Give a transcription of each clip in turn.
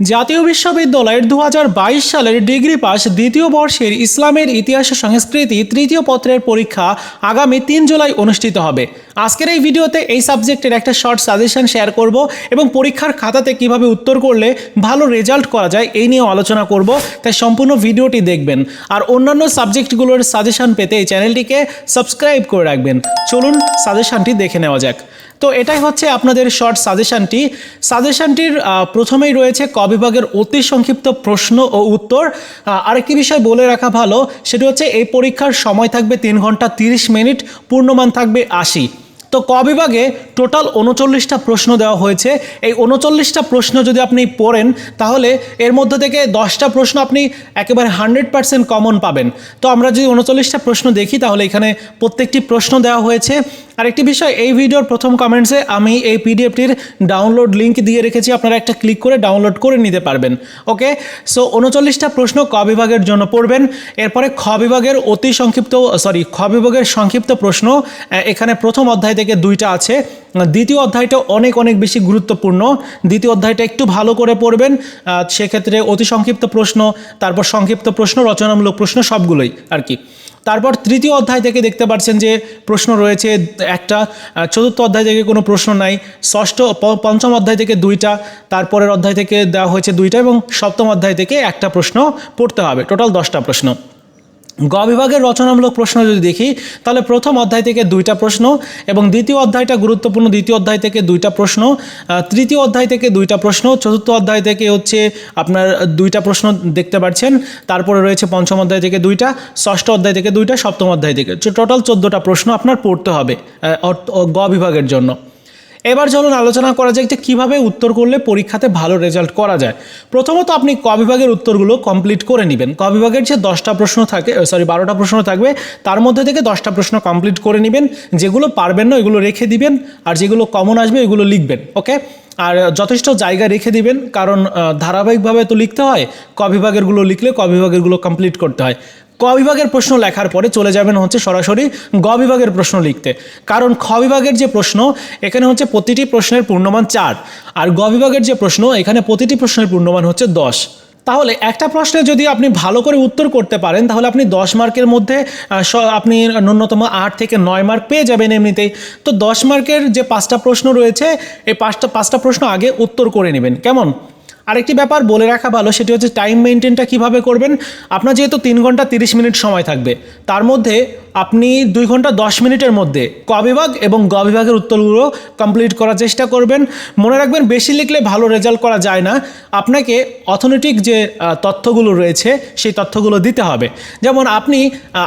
জাতীয় বিশ্ববিদ্যালয়ের দু হাজার বাইশ সালের ডিগ্রি পাস দ্বিতীয় বর্ষের ইসলামের ইতিহাস সংস্কৃতি তৃতীয় পত্রের পরীক্ষা আগামী তিন জুলাই অনুষ্ঠিত হবে। আজকের এই ভিডিওতে এই সাবজেক্টের একটা শর্ট সাজেশন শেয়ার করব এবং পরীক্ষার খাতাতে কীভাবে উত্তর করলে ভালো রেজাল্ট করা যায় এই নিয়ে আলোচনা করব, তাই সম্পূর্ণ ভিডিওটি দেখবেন। আর অন্যান্য সাবজেক্টগুলোর সাজেশন পেতে এই চ্যানেলটিকে সাবস্ক্রাইব করে রাখবেন। চলুন সাজেশনটি দেখে নেওয়া যাক। তো এটাই হচ্ছে আপনাদের শর্ট সাজেশনটি। সাজেশনটির প্রথমেই রয়েছে বিভাগের অতি সংক্ষিপ্ত প্রশ্ন ও উত্তর। আরেকটি বিষয় বলে রাখা ভালো, সেটি হচ্ছে এই পরীক্ষার সময় থাকবে তিন ঘণ্টা তিরিশ মিনিট, পূর্ণমান থাকবে আশি। তো ক বিভাগে টোটাল উনচল্লিশটা প্রশ্ন দেওয়া হয়েছে। এই উনচল্লিশটা প্রশ্ন যদি আপনি পড়েন, তাহলে এর মধ্যে থেকে দশটা প্রশ্ন আপনি একেবারে হান্ড্রেড পার্সেন্ট কমন পাবেন। তো আমরা যদি উনচল্লিশটা প্রশ্ন দেখি, তাহলে এখানে প্রত্যেকটি প্রশ্ন দেওয়া হয়েছে। আরেকটি বিষয়, এই ভিডিওর প্রথম কমেন্টসে আমি এই পিডিএফটির ডাউনলোড লিঙ্ক দিয়ে রেখেছি, আপনারা একটা ক্লিক করে ডাউনলোড করে নিতে পারবেন ওকে সো উনচল্লিশটা প্রশ্ন ক বিভাগের জন্য পড়বেন, এরপরে খ বিভাগের অতি সংক্ষিপ্ত সরি খ বিভাগের সংক্ষিপ্ত প্রশ্ন এখানে প্রথম অধ্যায় থেকে দুইটা আছে দ্বিতীয় অধ্যায়টা অনেক অনেক বেশি গুরুত্বপূর্ণ। দ্বিতীয় অধ্যায়টা একটু ভালো করে পড়বেন। সেক্ষেত্রে অতি সংক্ষিপ্ত প্রশ্ন, তারপর সংক্ষিপ্ত প্রশ্ন, রচনামূলক প্রশ্ন, সবগুলোই আর কি। তারপর তৃতীয় অধ্যায় থেকে দেখতে পাচ্ছেন যে প্রশ্ন রয়েছে একটা চতুর্থ অধ্যায় থেকে কোনো প্রশ্ন নাই, ষষ্ঠ পঞ্চম অধ্যায় থেকে দুইটা, তারপরের অধ্যায় থেকে দেওয়া হয়েছে দুইটা এবং সপ্তম অধ্যায় থেকে একটা প্রশ্ন পড়তে হবে। টোটাল দশটা প্রশ্ন। গ বিভাগের রচনামূলক প্রশ্ন যদি দেখি, তাহলে প্রথম অধ্যায় থেকে দুইটা প্রশ্ন এবং দ্বিতীয় অধ্যায়টা গুরুত্বপূর্ণ, দ্বিতীয় অধ্যায় থেকে দুইটা প্রশ্ন তৃতীয় অধ্যায় থেকে দুইটা প্রশ্ন, চতুর্থ অধ্যায় থেকে হচ্ছে আপনার দুইটা প্রশ্ন দেখতে পাচ্ছেন তারপরে রয়েছে পঞ্চম অধ্যায় থেকে দুইটা, ষষ্ঠ অধ্যায় থেকে দুইটা, সপ্তম অধ্যায় থেকে। টোটাল চোদ্দোটা প্রশ্ন আপনার পড়তে হবে গ বিভাগের জন্য। এবার চলুন আলোচনা করা যাক যে কীভাবে উত্তর করলে পরীক্ষাতে ভালো রেজাল্ট করা যায়। প্রথমত আপনি ক বিভাগের উত্তরগুলো কমপ্লিট করে নেবেন। ক বিভাগের যে দশটা প্রশ্ন থাকে সরি বারোটা প্রশ্ন থাকবে, তার মধ্যে থেকে দশটা প্রশ্ন কমপ্লিট করে নেবেন। যেগুলো পারবেন না এগুলো রেখে দিবেন। আর যেগুলো কমন আসবে এগুলো লিখবেন ওকে আর যথেষ্ট জায়গা রেখে দিবেন, কারণ ধারাবাহিকভাবে তো লিখতে হয়, ক বিভাগেরগুলো লিখলে ক বিভাগেরগুলো কমপ্লিট করতে হয়। ক বিভাগের প্রশ্ন লেখার পরে চলে যাবেন হচ্ছে সরাসরি গ বিভাগের প্রশ্ন লিখতে। কারণ খ বিভাগের যে প্রশ্ন, এখানে হচ্ছে প্রতিটি প্রশ্নের পূর্ণমান চার। আর গ বিভাগের যে প্রশ্ন, এখানে প্রতিটি প্রশ্নের পূর্ণমান হচ্ছে দশ। তাহলে একটা প্রশ্নে যদি আপনি ভালো করে উত্তর করতে পারেন, তাহলে আপনি দশ মার্কের মধ্যে আপনি ন্যূনতম আট থেকে নয় মার্ক পেয়ে যাবেন এমনিতেই। তো দশ মার্কের যে পাঁচটা প্রশ্ন রয়েছে, এই পাঁচটা পাঁচটা প্রশ্ন আগে উত্তর করে নেবেন। কেমন? আরেকটি ব্যাপার বলে রাখা ভালো, সেটি হচ্ছে টাইম মেনটেনটা কীভাবে করবেন? আপনার যেহেতু তিন ঘণ্টা তিরিশ মিনিট সময় থাকবে, তার মধ্যে আপনি দুই ঘণ্টা দশ মিনিটের মধ্যে ক বিভাগ এবং গ বিভাগের উত্তরগুলো কমপ্লিট করার চেষ্টা করবেন। মনে রাখবেন, বেশি লিখলে ভালো রেজাল্ট করা যায় না। আপনাকে অর্থনৈতিক যে তথ্যগুলো রয়েছে, সেই তথ্যগুলো দিতে হবে। যেমন আপনি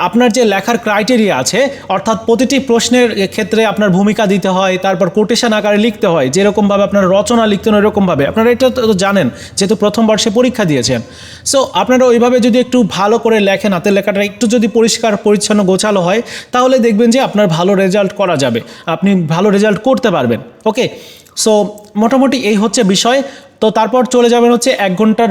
আপনার যে লেখার ক্রাইটেরিয়া আছে, অর্থাৎ প্রতিটি প্রশ্নের ক্ষেত্রে আপনার ভূমিকা দিতে হয়, তারপর কোটেশন আকারে লিখতে হয়, যেরকমভাবে আপনার রচনা লিখতে হয় এরকমভাবে আপনারা এটা তো জানেন। যেহেতু প্রথম বর্ষে পরীক্ষা দিয়েছেন সো আপনারা ওইভাবে যদি একটু ভালো করে লেখেন, হাতের লেখাটা একটু যদি পরিষ্কার, পরিচ্ছন্ন, গোছালো হয়, তাহলে দেখবেন যে আপনার ভালো রেজাল্ট করা যাবে। আপনি ভালো রেজাল্ট করতে পারবেন। ওকে সো মোটামুটি এই হচ্ছে বিষয়। তো তারপর চলে যাবেন হচ্ছে এক ঘণ্টার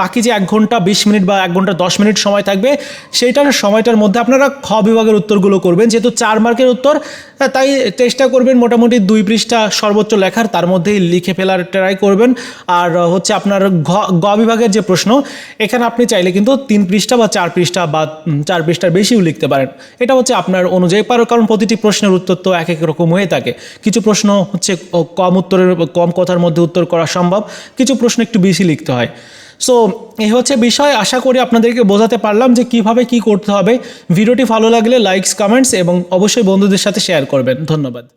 বাকি যে এক ঘণ্টা বিশ মিনিট বা এক ঘণ্টা দশ মিনিট সময় থাকবে সেইটার সময়টার মধ্যে আপনারা খ বিভাগের উত্তরগুলো করবেন। যেহেতু চার মার্কের উত্তর হ্যাঁ, তাই চেষ্টা করবেন মোটামুটি দুই পৃষ্ঠা সর্বোচ্চ লেখার তার মধ্যেই লিখে ফেলার ট্রাই করবেন। আর হচ্ছে আপনার ঘ গ বিভাগের যে প্রশ্ন এখানে আপনি চাইলে কিন্তু তিন পৃষ্ঠা বা চার পৃষ্ঠা বা চার পৃষ্ঠার বেশিও লিখতে পারেন। এটা হচ্ছে আপনার অনুযায়ী পারো কারণ প্রতিটি প্রশ্নের উত্তর তো এক এক রকম হয়ে থাকে। কিছু প্রশ্ন হচ্ছে কম উত্তরের কম কথার মধ্যে উত্তর করা সম্ভব। কিছু প্রশ্ন একটু বেশি লিখতে হয়। সো এই হচ্ছে বিষয়, আশা করি আপনাদেরকে বোঝাতে পারলাম যে কীভাবে কি করতে হবে। ভিডিওটি ভালো লাগলে লাইকস কমেন্টস এবং অবশ্যই বন্ধুদের সাথে শেয়ার করবেন। ধন্যবাদ।